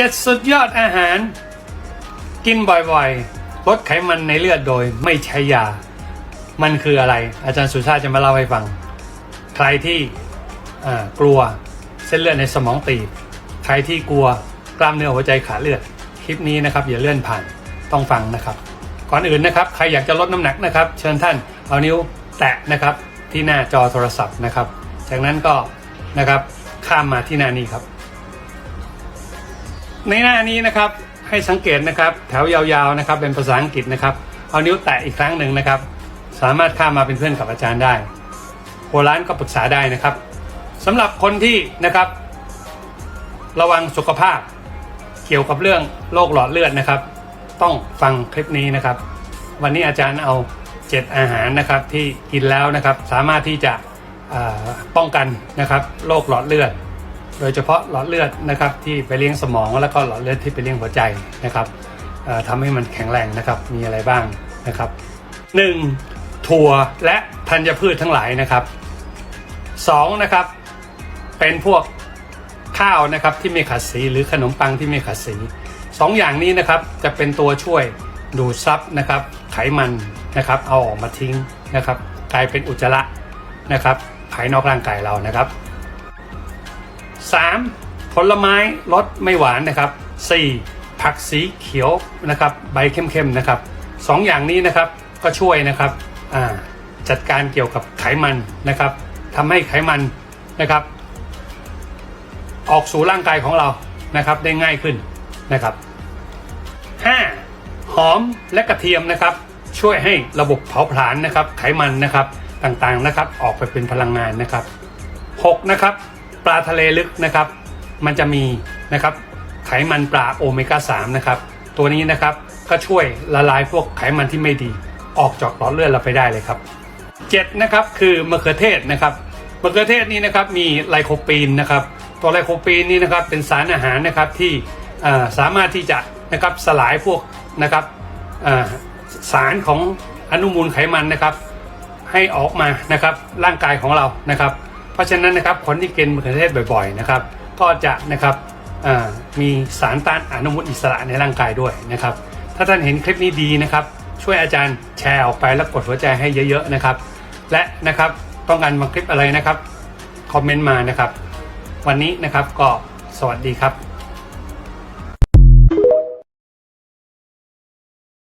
จ็ดสุดยอดอาหาร กินบ่อยๆ ลดไขมันในเลือดโดยไม่ใช้ยา มันคืออะไร อาจารย์สุชาติจะมาเล่าให้ฟัง ใครที่กลัวเส้นเลือดในสมองตีบ ใครที่กลัวกล้ามเนื้อหัวใจขาดเลือด คลิปนี้นะครับ อย่าเลื่อนผ่านต้องฟังนะครับ ก่อนอื่นนะครับ ใครอยากจะลดน้ำหนักนะครับ เชิญท่านเอานิ้วแตะนะครับที่หน้าจอโทรศัพท์นะครับ จากนั้นก็นะครับข้ามมาที่หน้านี้ครับ ในหน้านี้นะครับให้สังเกตนะครับแถวยาวๆนะครับเป็นภาษาอังกฤษนะครับเอานิ้วแตะอีกครั้งหนึ่งนะครับ สามารถข้ามมาเป็นเพื่อนกับอาจารย์ได้โบราณก็ปรึกษาได้นะครับสำหรับคนที่นะครับ ระวังสุขภาพ เกี่ยวกับเรื่องโรคหลอดเลือดนะครับ ต้องฟังคลิปนี้นะครับ วันนี้อาจารย์เอา7อาหารนะครับที่กินแล้วนะครับ สามารถที่จะป้องกันนะครับโรคหลอดเลือด โดยเฉพาะหลอดเลือดนะครับที่ไปเลี้ยงสมองแล้วก็หลอดเลือดที่ไปเลี้ยงหัวใจนะครับเอ่อทำให้มันแข็งแรงนะครับมีอะไรบ้างนะครับ 1. ถั่วและธัญพืชทั้งหลายนะครับ 2. นะครับเป็นพวกข้าวนะครับที่ไม่ขัดสีหรือขนมปังที่ไม่ขัดสีสองอย่างนี้นะครับจะเป็นตัวช่วยดูดซับนะครับไขมันนะครับเอาออกมาทิ้งนะครับกลายเป็นอุจจาระนะครับภายนอกร่างกายเรานะครับ 3. ผลไม้รสไม่หวานนะครับ 4. ผักสีเขียวนะครับใบเข้มๆนะครับสองอย่างนี้นะครับก็ช่วยนะครับจัดการเกี่ยวกับไขมันนะครับทำให้ไขมันนะครับ ออกสู่ร่างกายของเรานะครับได้ง่ายขึ้นนะครับ 5. หอมและกระเทียมนะครับ ช่วยให้ระบบเผาผลาญนะครับ ไขมันนะครับต่างๆนะครับ ออกไปเป็นพลังงานนะครับ 6. นะครับ ปลาทะเลลึกนะครับ มันจะมีนะครับไขมันปลาโอเมก้า3นะครับตัวนี้นะครับก็ช่วยละลายพวกไขมันที่ไม่ดี ออกจากหลอดเลือดเราไปได้เลยครับ7นะครับคือมะเขือเทศนะครับมะเขือเทศนี้นะครับมีไลโคปีนนะครับตัวไลโคปีนนี้นะครับเป็นสารอาหารนะครับที่สามารถที่จะนะครับสลายพวกนะครับสารของอนุมูลไขมันนะครับ ให้ออกมานะครับร่างกายของเรานะครับ เพราะฉะนั้นนะครับคนที่กินมะเขือเทศบ่อยๆนะครับก็จะนะครับมีสารต้านอนุมูลอิสระในร่างกายด้วยนะครับ ถ้าท่านเห็นคลิปนี้ดีนะครับ ช่วยอาจารย์แชร์ออกไปแล้วกดหัวใจให้เยอะๆนะครับ และนะครับต้องการมาคลิปอะไรนะครับคอมเมนต์มานะครับ วันนี้นะครับก็สวัสดีครับ